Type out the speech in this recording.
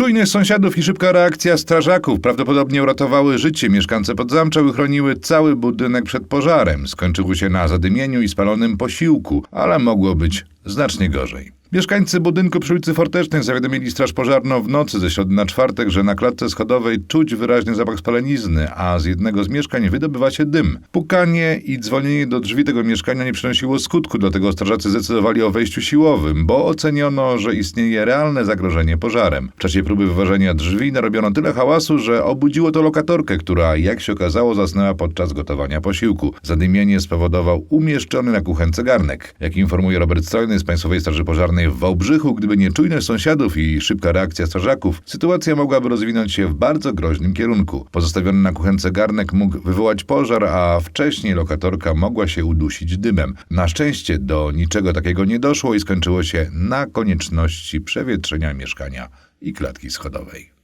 Czujność sąsiadów i szybka reakcja strażaków prawdopodobnie uratowały życie. Mieszkance Podzamcza uchroniły cały budynek przed pożarem. Skończyło się na zadymieniu i spalonym posiłku, ale mogło być znacznie gorzej. Mieszkańcy budynku przy ulicy Fortecznej zawiadomili Straż Pożarną w nocy ze środy na czwartek, że na klatce schodowej czuć wyraźny zapach spalenizny, a z jednego z mieszkań wydobywa się dym. Pukanie i dzwonienie do drzwi tego mieszkania nie przynosiło skutku, dlatego strażacy zdecydowali o wejściu siłowym, bo oceniono, że istnieje realne zagrożenie pożarem. W czasie próby wyważenia drzwi narobiono tyle hałasu, że obudziło to lokatorkę, która, jak się okazało, zasnęła podczas gotowania posiłku. Zadymienie spowodował umieszczony na kuchence garnek. Jak informuje Robert Strojny z Państwowej Straży Pożarnej w Wałbrzychu, gdyby nie czujność sąsiadów i szybka reakcja strażaków, sytuacja mogłaby rozwinąć się w bardzo groźnym kierunku. Pozostawiony na kuchence garnek mógł wywołać pożar, a wcześniej lokatorka mogła się udusić dymem. Na szczęście do niczego takiego nie doszło i skończyło się na konieczności przewietrzenia mieszkania i klatki schodowej.